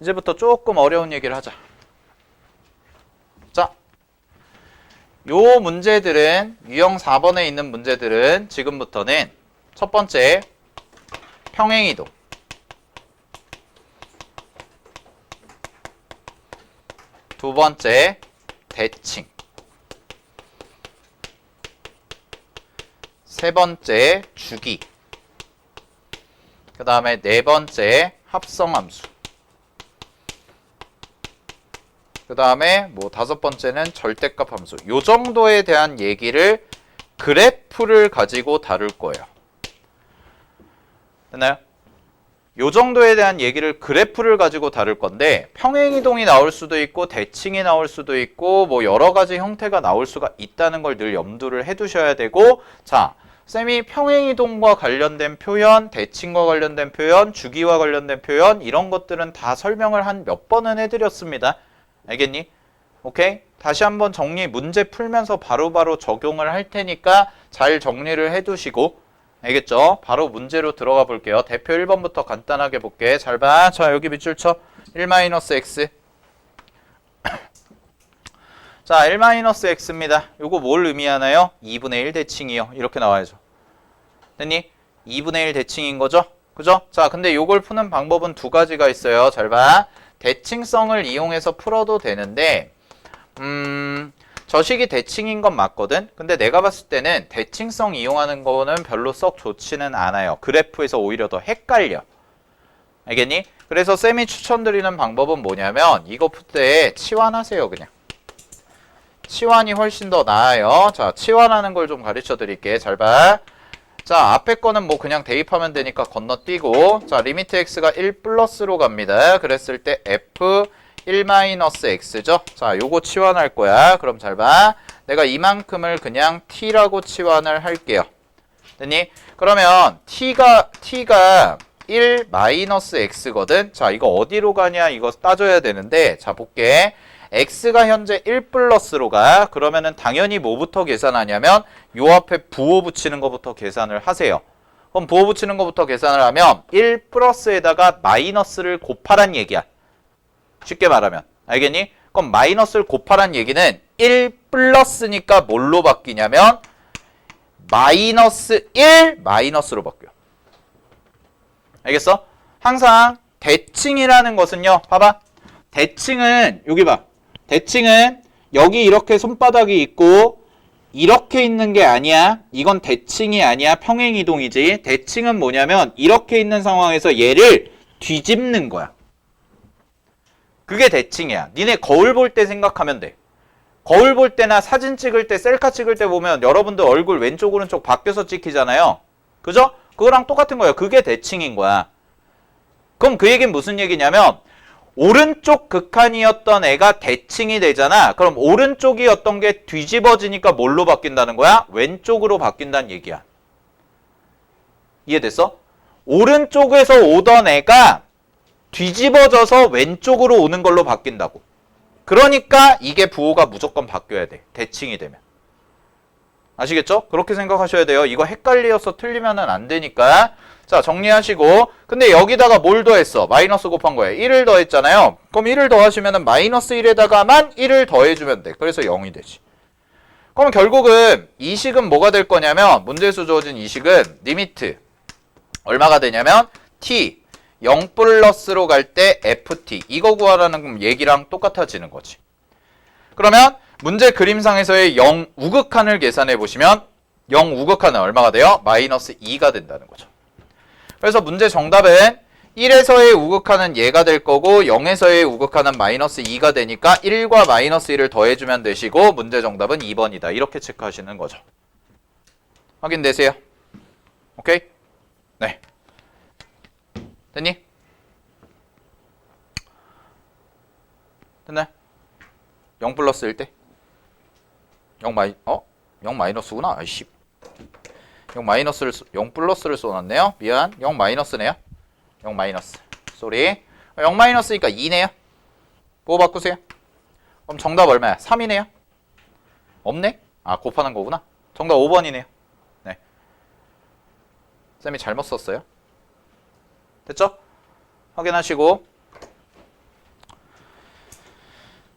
이제부터 조금 어려운 얘기를 하자. 자, 요 문제들은 유형 4번에 있는 문제들은 지금부터는 첫 번째 평행이동. 두 번째 대칭. 세 번째 주기. 그 다음에 네 번째 합성함수 그 다음에 뭐 다섯 번째는 절대값 함수 요 정도에 대한 얘기를 그래프를 가지고 다룰 거예요 됐나요? 요 정도에 대한 얘기를 그래프를 가지고 다룰 건데 평행이동이 나올 수도 있고 대칭이 나올 수도 있고 뭐 여러 가지 형태가 나올 수가 있다는 걸 늘 염두를 해 두셔야 되고 자 쌤이 평행이동과 관련된 표현, 대칭과 관련된 표현, 주기와 관련된 표현 이런 것들은 다 설명을 한 몇 번은 해드렸습니다. 알겠니? 오케이? 다시 한번 정리 문제 풀면서 바로 바로 적용을 할 테니까 잘 정리를 해두시고 알겠죠? 바로 문제로 들어가 볼게요. 대표 1번부터 간단하게 볼게. 잘 봐. 자, 여기 밑줄 쳐. 1-x. 자, 1-x입니다. 요거 뭘 의미하나요? 2분의 1 대칭이요. 이렇게 나와야죠. 됐니? 2분의 1 대칭인 거죠? 그죠? 자, 근데 요걸 푸는 방법은 두 가지가 있어요. 잘 봐. 대칭성을 이용해서 풀어도 되는데, 음, 저식이 대칭인 건 맞거든? 근데 내가 봤을 때는 대칭성 이용하는 거는 별로 썩 좋지는 않아요. 그래프에서 오히려 더 헷갈려. 알겠니? 그래서 쌤이 추천드리는 방법은 뭐냐면, 이거 풀때 치환하세요, 그냥. 치환이 훨씬 더 나아요. 자, 치환하는 걸 좀 가르쳐 드릴게. 잘 봐. 자, 앞에 거는 뭐 그냥 대입하면 되니까 건너뛰고 자, 리미트 x가 1 플러스로 갑니다. 그랬을 때 f 1 마이너스 x죠. 자, 요거 치환할 거야. 그럼 잘 봐. 내가 이만큼을 그냥 t라고 치환을 할게요. 됐니? 그러면 t가 t가 1 마이너스 x거든. 자, 이거 어디로 가냐? 이거 따져야 되는데 자, 볼게. X가 현재 1 플러스로 가. 그러면은 당연히 뭐부터 계산하냐면 요 앞에 부호 붙이는 것부터 계산을 하세요. 그럼 부호 붙이는 것부터 계산을 하면 1 플러스에다가 마이너스를 곱하란 얘기야. 쉽게 말하면. 알겠니? 그럼 마이너스를 곱하란 얘기는 1 플러스니까 뭘로 바뀌냐면 마이너스 1 마이너스로 바뀌어. 알겠어? 항상 대칭이라는 것은요. 봐봐. 대칭은 여기 봐. 대칭은 여기 이렇게 손바닥이 있고 이렇게 있는 게 아니야. 이건 대칭이 아니야. 평행이동이지. 대칭은 뭐냐면 이렇게 있는 상황에서 얘를 뒤집는 거야. 그게 대칭이야. 니네 거울 볼 때 생각하면 돼. 거울 볼 때나 사진 찍을 때 셀카 찍을 때 보면 여러분들 얼굴 왼쪽 오른쪽 바뀌어서 찍히잖아요. 그죠? 그거랑 똑같은 거예요. 그게 대칭인 거야. 그럼 그 얘기는 무슨 얘기냐면 오른쪽 극한이었던 애가 대칭이 되잖아. 그럼 오른쪽이었던 게 뒤집어지니까 뭘로 바뀐다는 거야? 왼쪽으로 바뀐다는 얘기야. 이해됐어? 오른쪽에서 오던 애가 뒤집어져서 왼쪽으로 오는 걸로 바뀐다고. 그러니까 이게 부호가 무조건 바뀌어야 돼. 대칭이 되면. 아시겠죠? 그렇게 생각하셔야 돼요. 이거 헷갈려서 틀리면은 안 되니까. 자, 정리하시고. 근데 여기다가 뭘 더했어? 마이너스 곱한 거예요. 1을 더했잖아요. 그럼 1을 더하시면은 마이너스 1에다가만 1을 더해주면 돼. 그래서 0이 되지. 그럼 결국은 이 식은 뭐가 될 거냐면 문제에서 주어진 이 식은 리미트 얼마가 되냐면 t 0 플러스로 갈 때 ft 이거 구하라는 얘기랑 똑같아지는 거지. 그러면 문제 그림상에서의 0 우극한을 계산해 보시면 0 우극한은 얼마가 돼요? 마이너스 2가 된다는 거죠. 그래서 문제 정답은 1에서의 우극한은 얘가 될 거고 0에서의 우극한은 마이너스 2가 되니까 1과 마이너스 1을 더해주면 되시고 문제 정답은 2번이다. 이렇게 체크하시는 거죠. 확인되세요? 오케이? 네. 됐니? 됐나요? 0 플러스일 때? 0 마이, 어? 0 마이너스구나. 아이씨. 0 마이너스를, 쏘- 0 플러스를 써놨네요. 미안. 0 마이너스네요. 0 마이너스. 쏘리. 0 마이너스니까 2네요. 뭐 바꾸세요? 그럼 정답 얼마야? 3이네요. 없네? 아, 곱하는 거구나. 정답 5번이네요. 네. 쌤이 잘못 썼어요. 됐죠? 확인하시고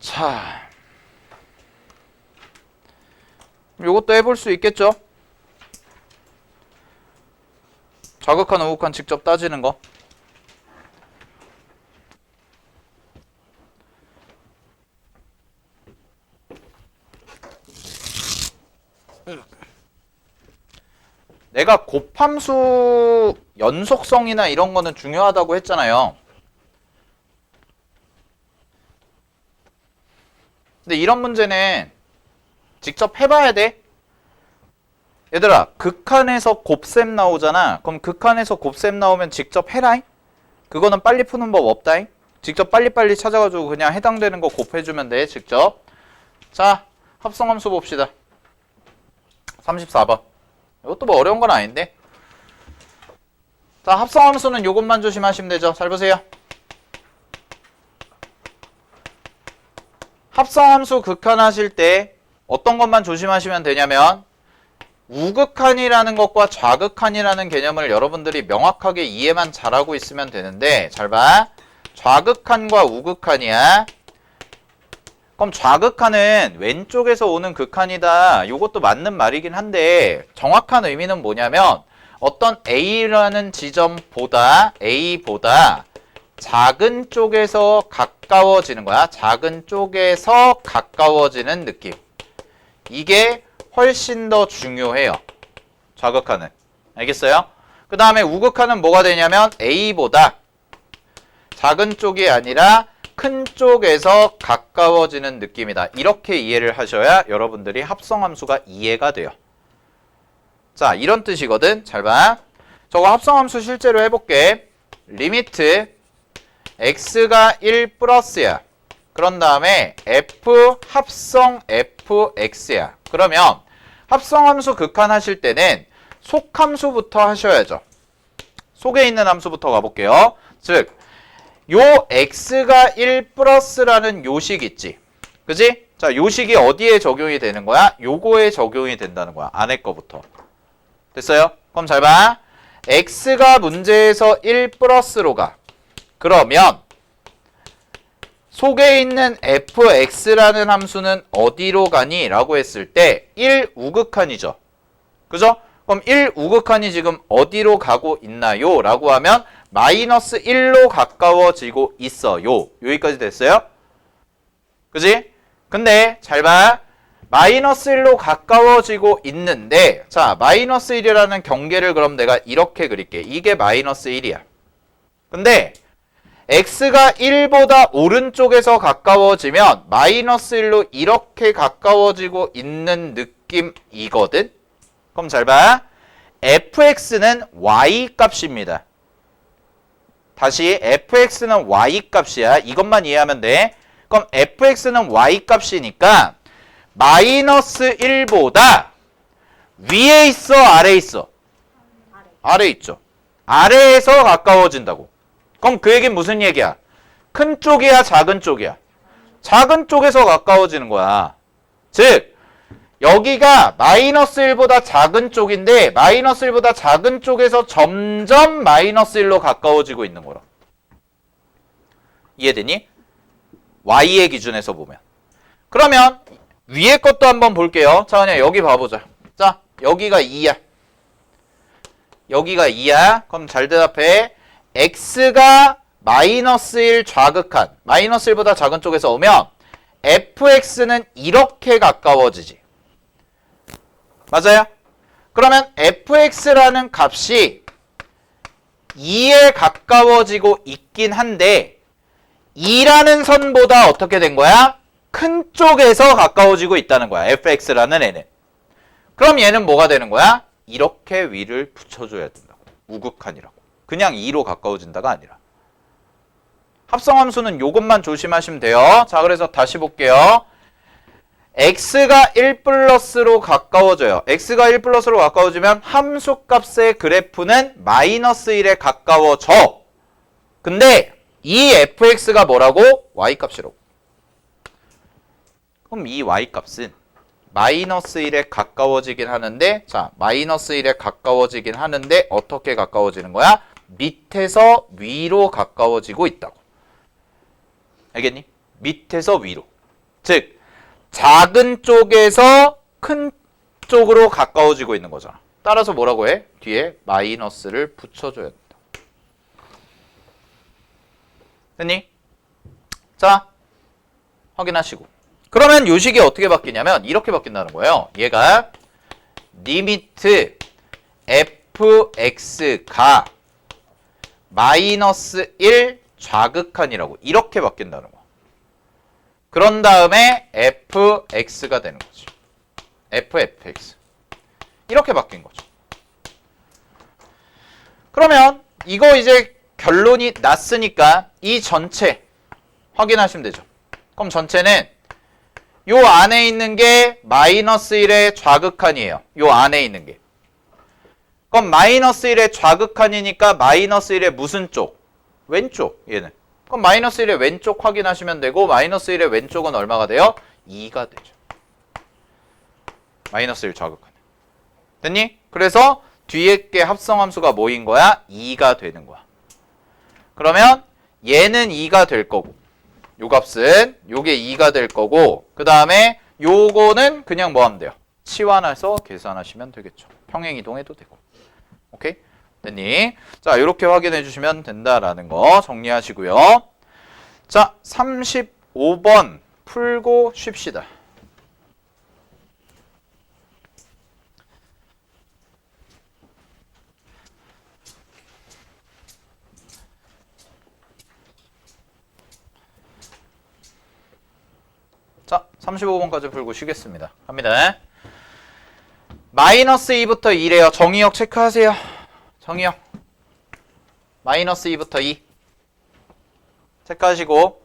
자, 요것도 해볼 수 있겠죠? 자극한 우극한 직접 따지는 거. 내가 곱함수 연속성이나 이런 거는 중요하다고 했잖아요. 근데 이런 문제는 직접 해봐야 돼. 얘들아, 극한에서 곱셈 나오잖아. 그럼 극한에서 곱셈 나오면 직접 해라잉? 그거는 빨리 푸는 법 없다잉? 직접 빨리빨리 찾아가지고 그냥 해당되는 거 곱해주면 돼, 직접. 자, 합성함수 봅시다. 34번. 이것도 뭐 어려운 건 아닌데. 자, 합성함수는 요것만 조심하시면 되죠. 잘 보세요. 합성함수 극한하실 때 어떤 것만 조심하시면 되냐면 우극한이라는 것과 좌극한이라는 개념을 여러분들이 명확하게 이해만 잘하고 있으면 되는데 잘 봐. 좌극한과 우극한이야. 그럼 좌극한은 왼쪽에서 오는 극한이다. 이것도 맞는 말이긴 한데 정확한 의미는 뭐냐면 어떤 A라는 지점보다 A보다 작은 쪽에서 가까워지는 거야. 작은 쪽에서 가까워지는 느낌. 이게 훨씬 더 중요해요. 좌극한은. 알겠어요? 그 다음에 우극한은 뭐가 되냐면 A보다 작은 쪽이 아니라 큰 쪽에서 가까워지는 느낌이다. 이렇게 이해를 하셔야 여러분들이 합성함수가 이해가 돼요. 자, 이런 뜻이거든. 잘 봐. 저거 합성함수 실제로 해볼게. 리미트 x가 1 플러스야. 그런 다음에 f 합성 fx야. 그러면 합성함수 극한하실 때는 속함수부터 하셔야죠. 속에 있는 함수부터 가볼게요. 즉, 요 x가 1 플러스라는 요식 있지. 그지? 자, 요식이 어디에 적용이 되는 거야? 요거에 적용이 된다는 거야. 안에 거부터. 됐어요? 그럼 잘 봐. x가 문제에서 1 플러스로 가. 그러면 속에 있는 fx라는 함수는 어디로 가니? 라고 했을 때 1 우극한이죠. 그죠? 그럼 1 우극한이 지금 어디로 가고 있나요? 라고 하면 마이너스 1로 가까워지고 있어요. 여기까지 됐어요? 그지? 근데 잘 봐. 마이너스 1로 가까워지고 있는데 자 마이너스 1이라는 경계를 그럼 내가 이렇게 그릴게. 이게 마이너스 1이야. 근데 x가 1보다 오른쪽에서 가까워지면 마이너스 1로 이렇게 가까워지고 있는 느낌이거든. 그럼 잘 봐. fx는 y 값입니다. 다시 fx는 y 값이야. 이것만 이해하면 돼. 그럼 fx는 y 값이니까 마이너스 1보다 위에 있어, 아래 있어? 아래 있죠. 아래에서 가까워진다고. 그럼 그 얘기는 무슨 얘기야? 큰 쪽이야, 작은 쪽이야? 작은 쪽에서 가까워지는 거야. 즉, 여기가 마이너스 1보다 작은 쪽인데 마이너스 1보다 작은 쪽에서 점점 마이너스 1로 가까워지고 있는 거라. 이해되니? y의 기준에서 보면. 그러면 위에 것도 한번 볼게요. 자, 그냥 여기 봐보자. 자, 여기가 2야. 여기가 2야. 그럼 잘 대답해. X가 마이너스 1 좌극한 마이너스 1보다 작은 쪽에서 오면 fx는 이렇게 가까워지지. 맞아요? 그러면 fx라는 값이 2에 가까워지고 있긴 한데 2라는 선보다 어떻게 된 거야? 큰 쪽에서 가까워지고 있다는 거야. fx라는 애는. 그럼 얘는 뭐가 되는 거야? 이렇게 위를 붙여줘야 된다고. 우극한이라고. 그냥 2로 가까워진다가 아니라. 합성함수는 요것만 조심하시면 돼요. 자, 그래서 다시 볼게요. x가 1 플러스로 가까워져요. x가 1 플러스로 가까워지면 함수값의 그래프는 마이너스 1에 가까워져. 근데 이 fx가 뭐라고? y값이라고. 그럼 이 y값은 마이너스 1에 가까워지긴 하는데 자 마이너스 1에 가까워지긴 하는데 어떻게 가까워지는 거야? 밑에서 위로 가까워지고 있다고. 알겠니? 밑에서 위로. 즉 작은 쪽에서 큰 쪽으로 가까워지고 있는 거잖아. 따라서 뭐라고 해? 뒤에 마이너스를 붙여줘야 된다. 됐니? 자, 확인하시고. 그러면 요식이 어떻게 바뀌냐면 이렇게 바뀐다는 거예요. 얘가 리미트 fx가 마이너스 1 좌극한이라고 이렇게 바뀐다는 거. 그런 다음에 fx가 되는 거지. ffx. 이렇게 바뀐 거죠. 그러면 이거 이제 결론이 났으니까 이 전체 확인하시면 되죠. 그럼 전체는 요 안에 있는 게 마이너스 1의 좌극한이에요. 요 안에 있는 게. 그럼 마이너스 1의 좌극한이니까 마이너스 1의 무슨 쪽? 왼쪽 얘는. 그럼 마이너스 1의 왼쪽 확인하시면 되고 마이너스 1의 왼쪽은 얼마가 돼요? 2가 되죠. 마이너스 1 좌극한. 됐니? 그래서 뒤에 게 합성함수가 뭐인 거야? 2가 되는 거야. 그러면 얘는 2가 될 거고 요 값은 요게 2가 될 거고 그 다음에 요거는 그냥 뭐 하면 돼요? 치환해서 계산하시면 되겠죠. 평행 이동해도 되고. 오케이? 됐니? 자, 이렇게 확인해 주시면 된다라는 거 정리하시고요. 자, 35번 풀고 쉽시다. 자, 35번까지 풀고 쉬겠습니다. 갑니다. 마이너스 2부터 2래요. 정의역 체크하세요. 정의역. 마이너스 2부터 2. 체크하시고.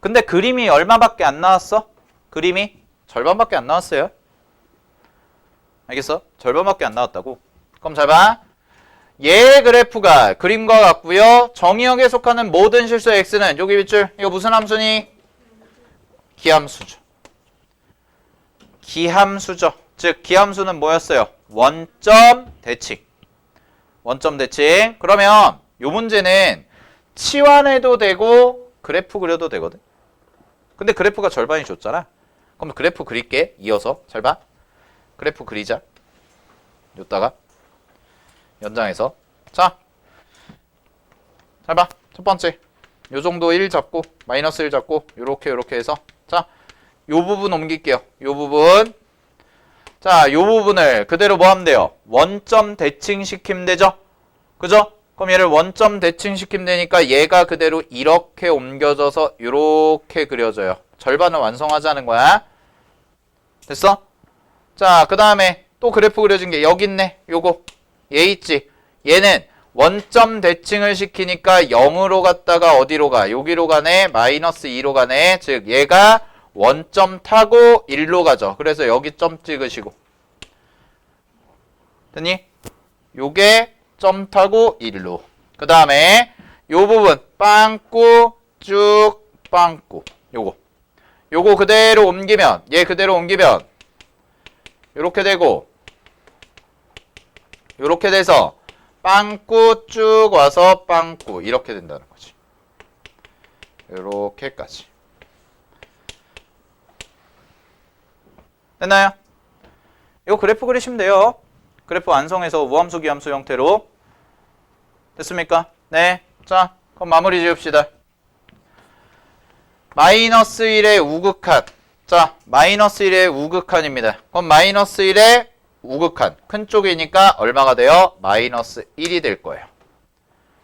근데 그림이 얼마밖에 안 나왔어? 그림이 절반밖에 안 나왔어요. 알겠어? 절반밖에 안 나왔다고. 그럼 잘 봐. 얘 그래프가 그림과 같고요. 정의역에 속하는 모든 실수의 x는 여기 밑줄 이거 무슨 함수니? 기함수죠. 기함수죠. 즉 기함수는 뭐였어요? 원점 대칭. 원점 대칭. 그러면 요 문제는 치환해도 되고 그래프 그려도 되거든. 근데 그래프가 절반이 줬잖아. 그럼 그래프 그릴게. 이어서 잘 봐. 그래프 그리자. 요다가 연장해서 자. 잘 봐. 첫 번째. 요 정도 1 잡고 마이너스 1 잡고 요렇게 요렇게 해서 자, 요 부분 옮길게요. 요 부분. 자, 요 부분을 그대로 뭐 하면 돼요? 원점 대칭 시키면 되죠? 그죠? 그럼 얘를 원점 대칭 시키면 되니까 얘가 그대로 이렇게 옮겨져서 요렇게 그려져요. 절반을 완성하자는 거야. 됐어? 자, 그 다음에 또 그래프 그려진 게 여기 있네. 요거. 얘 있지? 얘는 원점 대칭을 시키니까 0으로 갔다가 어디로 가? 여기로 가네. 마이너스 2로 가네. 즉 얘가 원점 타고 1로 가죠. 그래서 여기 점 찍으시고. 됐니? 요게 점 타고 1로. 그 다음에 요 부분 빵꾸 쭉 빵꾸. 요거. 요거 그대로 옮기면 얘 그대로 옮기면 요렇게 되고 요렇게 돼서 빵꾸 쭉 와서 빵꾸 이렇게 된다는 거지. 이렇게까지. 됐나요? 이거 그래프 그리시면 돼요. 그래프 완성해서 우함수 기함수 형태로 됐습니까? 네. 자, 그럼 마무리 지읍시다. 마이너스 1의 우극한. 자, 마이너스 1의 우극한입니다. 그럼 마이너스 1의 우극한 큰 쪽이니까 얼마가 돼요? 마이너스 1이 될 거예요.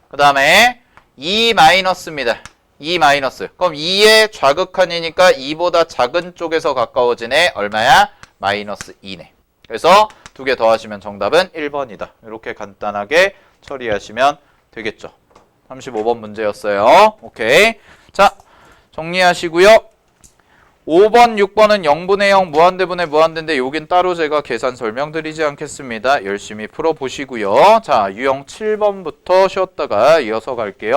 그 다음에 2 마이너스입니다. 2 마이너스. 그럼 2의 좌극한이니까 2보다 작은 쪽에서 가까워지네. 얼마야? 마이너스 2네. 그래서 두 개 더하시면 정답은 1번이다. 이렇게 간단하게 처리하시면 되겠죠. 35번 문제였어요. 오케이. 자, 정리하시고요. 5번, 6번은 0분의 0 무한대분의 무한대인데 여긴 따로 제가 계산 설명드리지 않겠습니다. 열심히 풀어보시고요. 자, 유형 7번부터 쉬었다가 이어서 갈게요.